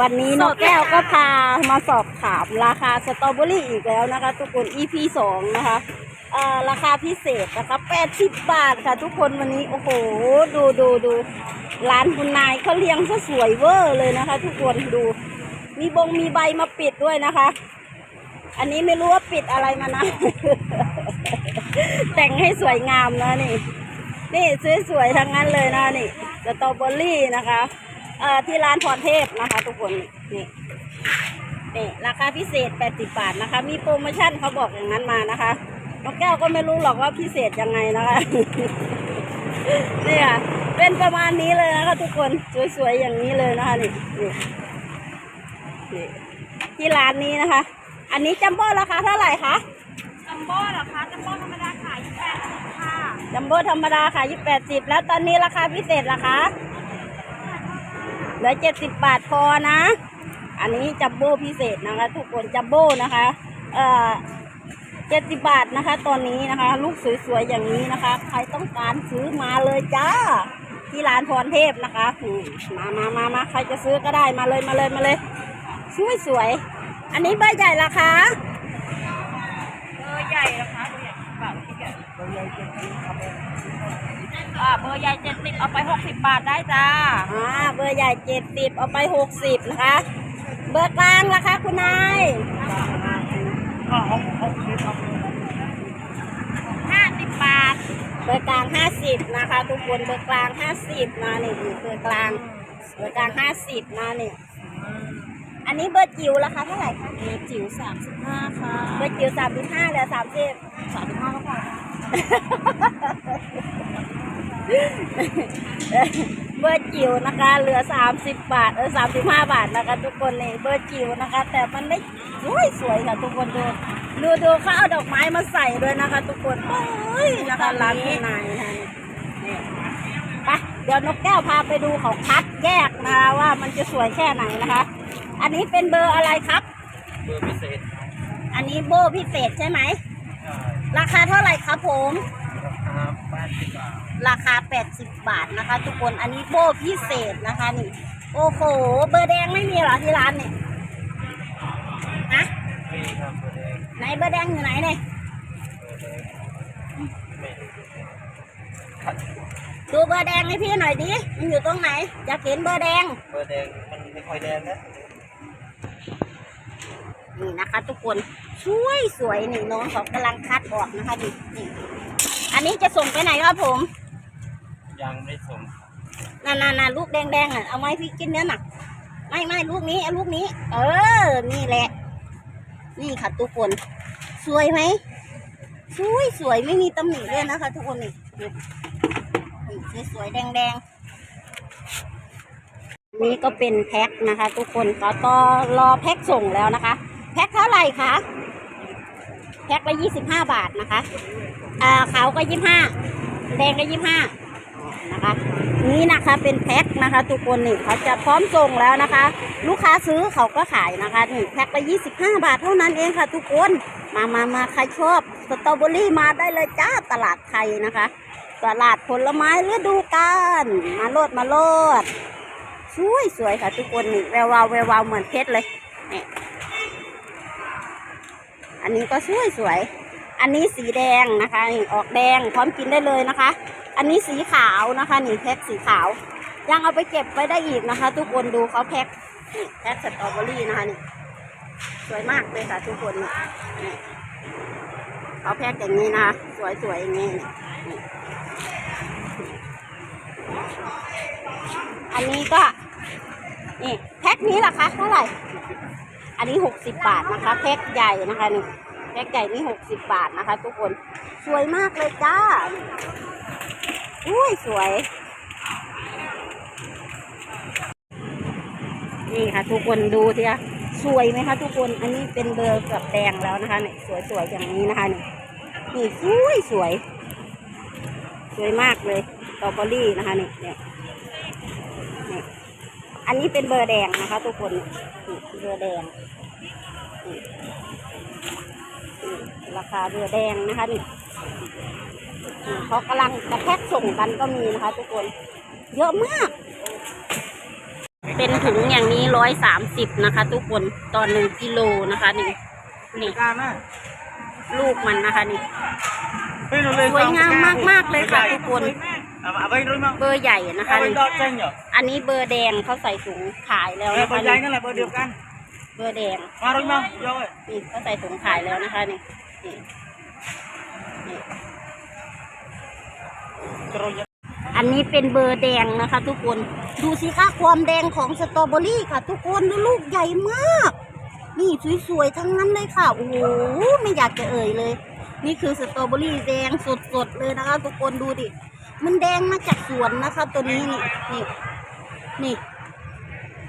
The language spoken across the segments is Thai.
วันนี้นกแก้วก็พามาสอบถามราคาสตรอเบอรี่อีกแล้วนะคะ ทุกคน EP สองนะคะเอ่อราคาพิเศษนะคะ80 บาทค่ะทุกคนวันนี้โอ้โห ดูดูดูร้านคุณนายเขาเลี้ยงซะสวยเวอร์เลยนะคะ ทุกคนดู มีบงมีใบมาปิดด้วยนะคะ อันนี้ไม่รู้ว่าปิดอะไรมานะ แต่งให้สวยงามนะนี่ นี่สวยๆทั้งนั้นเลยนะนี่สตรอเบอรี่นะคะ เอ่อที่ร้านพรเทพนะคะ ทุกคนนี่นี่ราคาพิเศษ 80 บาทนะคะ มีโปรโมชั่นเขาบอกอย่างนั้นมานะคะน้องแก้วก็ไม่รู้หรอกว่าพิเศษยังไงนะคะนี่ค่ะเป็นประมาณนี้เลยนะคะทุกคนสวยๆอย่างนี้เลยนะคะนี่นี่นี่ที่ร้านนี้นะคะ อันนี้จัมโบ้ราคาเท่าไหร่คะจัมโบ้เหรอคะจัมโบ้ธรรมดาขายแปดสิบค่ะจัมโบ้ธรรมดาขายอยู่แปดสิบแล้วตอนนี้ราคาพิเศษราคา เหลือเจ็ดสิบบาทพอนะ อันนี้จัมโบ้พิเศษนะคะ ทุกคนจัมโบ้นะคะ เอ่อเจ็ดสิบบาทนะคะ ตอนนี้นะคะ ลูกสวยๆอย่างนี้นะคะ ใครต้องการซื้อมาเลยจ้า ที่ร้านพรเทพนะคะมมามามามาใครจะซื้อก็ได้มาเลยมาเลยมาเลยสวยๆอันนี้ใบใหญ่ราคาเบอร์ใหญ่รอคะเบอร์ใหญ่เปล่าที่ใหญ่เบอร์ใหญ่เจ็ดสิบ อ่าเบอร์ใหญ่เจ็ดสิบเอาไปหกสิบบาทได้จ้า อ่าเบอร์ใหญ่เจ็ดสิบเอาไปหกสิบนะคะ เบอร์กลางราคาคุณนายห้าสิบบาท เบอร์กลางห้าสิบนะคะ ทุกคนเบอร์กลางห้าสิบนะนี่นี่เบอร์กลางเบอร์กลางห้าสิบนะนี่อันนี้เบอร์จิ๋วราคาเท่าไหร่คะเบอร์จิ๋วสามสิบห้าค่ะเบอร์จิ๋วสามสิบห้าเหลือสามสิบสามสิบห้าก็พอ เบอร์จิ๋วนะคะ เหลือสามสิบบาทเออสามสิบห้าบาทนะคะ ทุกคนนี่เบอร์จิ๋วนะคะ แต่มันไม่สวยสวยค่ะทุกคนดูดูดูเขาเอาดอกไม้มาใส่ด้วยนะคะ ทุกคนโอ้ยนะคะร้านคุณนายนะคะนี่ไปเดี๋ยวนกแก้วพาไปดูเขาคัดแยกนะคะว่ามันจะสวยแค่ไหนนะคะ อันนี้เป็นเบอร์อะไรครับ เบอร์พิเศษ อันนี้โบพิเศษใช่ไหม ราคาเท่าไหร่ครับผมครับบ้านสิบบาทราคา 80 บาทนะคะ ทุกคนอันนี้โบพิเศษนะคะนี่ โอ้โห เบอร์แดงไม่มีเหรอที่ร้านเนี่ยฮะมีครับเบอร์แดงไหนเบอร์แดงอยู่ไหนเนี่ยเบอร์แดงไม่รู้ขัดดูเบอร์แดงให้พี่หน่อยดิ มันอยู่ตรงไหนอยากเห็นเบอร์แดง เบอร์แดงมันไม่ค่อยแดงนะ นี่นะคะ ทุกคนสวยสวยนี่น้องเขากำลังคัดออกนะคะดินี่อันนี้จะส่งไปไหนครับผม ยังไม่ส่งน่าน่าลูกแดงๆอะเอาไว้พี่กินเนื้อหนักไม่ไม่ลูกนี้เอาลูกนี้ เออ นี่แหละ นี่ค่ะทุกคน สวยไหมสวยสวยไม่มีตำหนิด้วยนะคะ ทุกคนนี่นี่สวยๆแดงๆนี่ก็เป็นแพ็คนะคะ ทุกคนก็ต่อรอแพ็คส่งแล้วนะคะ แพ็คเท่าไหร่คะ แพ็คละยี่สิบห้าบาทนะคะอ่าขาวก็ยี่ห้าแดงก็ยี่ห้านะคะนี่นะคะเป็นแพ็คนะคะ ทุกคนนี่เขาจะพร้อมส่งแล้วนะคะ ลูกค้าซื้อเขาก็ขายนะคะนี่แพ็คละยี่สิบห้าบาทเท่านั้นเองค่ะ ทุกคนมามามาใครชอบสตรอเบอรี่มาได้เลยจ้าตลาดไทยนะคะ ตลาดผลไม้ฤดูกาลมาโลดมาโลดสวยสวยค่ะ ทุกคนนี่แวววาวแวววาวเหมือนเพชรเลยนี่ อันนี้ก็สวยสวย อันนี้สีแดงนะคะนี่ออกแดงพร้อมกินได้เลยนะคะ อันนี้สีขาวนะคะนี่แพ็คสีขาว ยังเอาไปเก็บไว้ได้อีกนะคะ ทุกคนดูเขาแพ็คนี่แพ็คสตรอเบอรี่นะคะนี่สวยมากเลยค่ะ ทุกคนนี่เขาแพ็คอย่างนี้นะคะสวยๆอย่างนี้อันนี้ก็นี่แพ็คนี้ราคาเท่าไหร่ อันนี้หกสิบบาทนะคะแพ็คใหญ่นะคะนี่แพ็คใหญ่นี่หกสิบบาทนะคะ ทุกคนสวยมากเลยจ้าอุ้ยสวย นี่ค่ะ ทุกคนดูสิคะสวยไหมคะทุกคนอันนี้เป็นเบอร์กับแดงแล้วนะคะเนี่ยสวยๆอย่างนี้นะคะนี่นี่สวยสวย สวยมากเลยสตรอเบอรี่นะคะนี่เนี่ย อันนี้เป็นเบอร์แดงนะคะ ทุกคนนี่เบอร์แดงนี่นี่ราคาเบอร์แดงนะคะนี่อ่าเขากำลังจะแพ็คส่งกันก็มีนะคะ ทุกคน เยอะมาก เป็นถุงอย่างนี้ร้อยสามสิบนะคะ ทุกคนตอนหนึ่งกิโลนะคะนี่นี่การนะลูกมันนะคะนี่เป็นเลยสวยงามมากๆเลยค่ะทุกคน เอาไปรู้มั้งเบอร์ใหญ่นะคะเอาไปนี่ดอดเจงเหรออันนี้เบอร์แดงเขาใส่ถุงขายแล้วเออนะเบอคะร์ใหญ่นี่นั่นแหละเบอร์เดียวกัน เบอร์แดงมารู้มั้งยอยนี่เขาใส่ถุงขายแล้วนะคะนี่นี่นี่กระโดดอันนี้เป็นเบอร์แดงนะคะ ทุกคนดูสิคะความแดงของสตรอเบอรี่ค่ะ ทุกคนดูลูกใหญ่มาก นี่สวยๆทั้งนั้นเลยค่ะโอ้โหไม่อยากจะเอ่ยเลย นี่คือสตรอเบอรี่แดงสดๆเลยนะคะ ทุกคนดูดิ มันแดงมาจากสวนนะคะ ตัวนี้นี่นี่นี่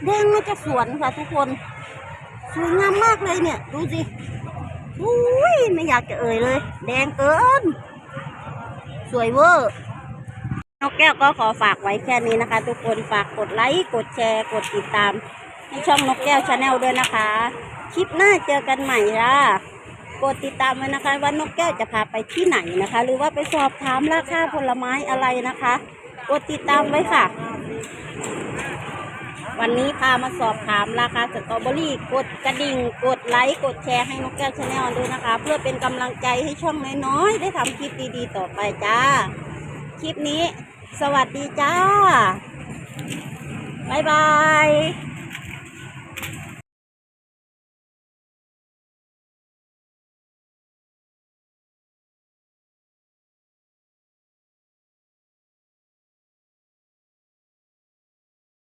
แดงมาจากสวนค่ะทุกคน สวยงามมากเลยเนี่ย ดูสิอุ้ยไม่อยากจะเอ่ยเลย แดงเกิน สวยเวอร์นกแก้วก็ขอฝากไว้แค่นี้นะคะ ทุกคนฝากกดไลค์กดแชร์กดติดตาม ให้ช่องนกแก้วชาแนลด้วยนะคะ คลิปหน้าเจอกันใหม่ละ กดติดตามไว้นะคะ ว่านกแก้วจะพาไปที่ไหนนะคะ หรือว่าไปสอบถามราคาผลไม้อะไรนะคะ กดติดตามไว้ค่ะ วันนี้พามาสอบถามราคาสตรอเบอรี่ กดกระดิ่ง กดไลค์กดแชร์ให้นกแก้วชาแนลด้วยนะคะ เพื่อเป็นกำลังใจให้ช่องน้อยๆได้ทำคลิปดีๆ ต่อไปจ้า คลิปนี้ สวัสดีจ้าบ๊ายบาย